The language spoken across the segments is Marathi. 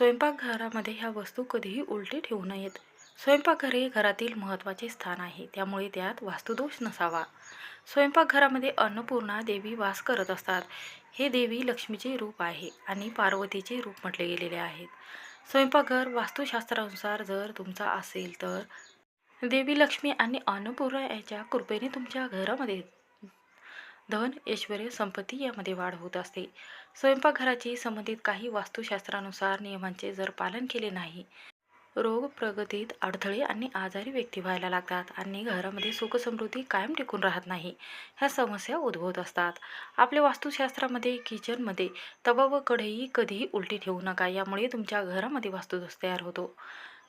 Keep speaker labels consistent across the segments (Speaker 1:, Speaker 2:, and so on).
Speaker 1: स्वयंपाकघरामध्ये ह्या वस्तू कधीही उलटी ठेवू नयेत. स्वयंपाकघर हे घरातील महत्त्वाचे स्थान आहे त्यामुळे त्यात वास्तुदोष नसावा. स्वयंपाकघरामध्ये अन्नपूर्णा देवी वास करत असतात. हे देवी लक्ष्मीचे रूप आहे आणि पार्वतीचे रूप म्हटले गेलेले आहेत स्वयंपाकघर वास्तुशास्त्रानुसार जर तुमचा असेल तर देवी लक्ष्मी आणि अन्नपूर्णा याच्या कृपेने तुमच्या घरामध्ये धन ऐश्वर संपत्ती यामध्ये वाढ होत असते. स्वयंपाकघराची संबंधित काही वास्तुशास्त्रानुसार नियमांचे जर पालन केले नाही रोग प्रगतीत अडथळे आणि आजारी व्यक्ती व्हायला लागतात आणि घरामध्ये सुखसमृद्धी कायम टिकून राहत नाही ह्या समस्या उद्भवत असतात. आपल्या वास्तुशास्त्रामध्ये किचनमध्ये तवा व कढई कधीही उलटी ठेवू नका यामुळे तुमच्या घरामध्ये वास्तुदोष तयार होतो.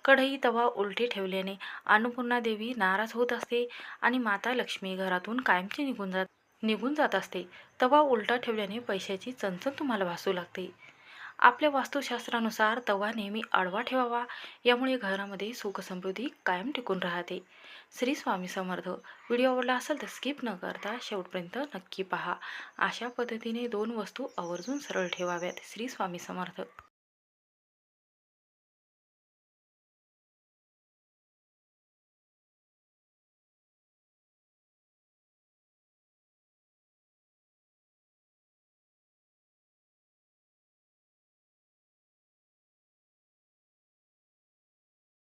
Speaker 1: कढई तवा उलटी ठेवल्याने अन्नपूर्णा देवी नाराज होत असते आणि माता लक्ष्मी घरातून कायमची निघून जात निघून जात असते. तवा उलटा ठेवल्याने पैशाची चणचण तुम्हाला भासू लागते. आपल्या वास्तुशास्त्रानुसार तवा नेहमी आडवा ठेवावा. यामुळे घरामध्ये सुखसमृद्धी कायम टिकून राहते. श्री स्वामी समर्थ. व्हिडिओ आवडला असेल तर स्किप न करता शेवटपर्यंत नक्की पहा. अशा पद्धतीने दोन वस्तू आवर्जून सरळ ठेवाव्यात. श्री स्वामी समर्थ.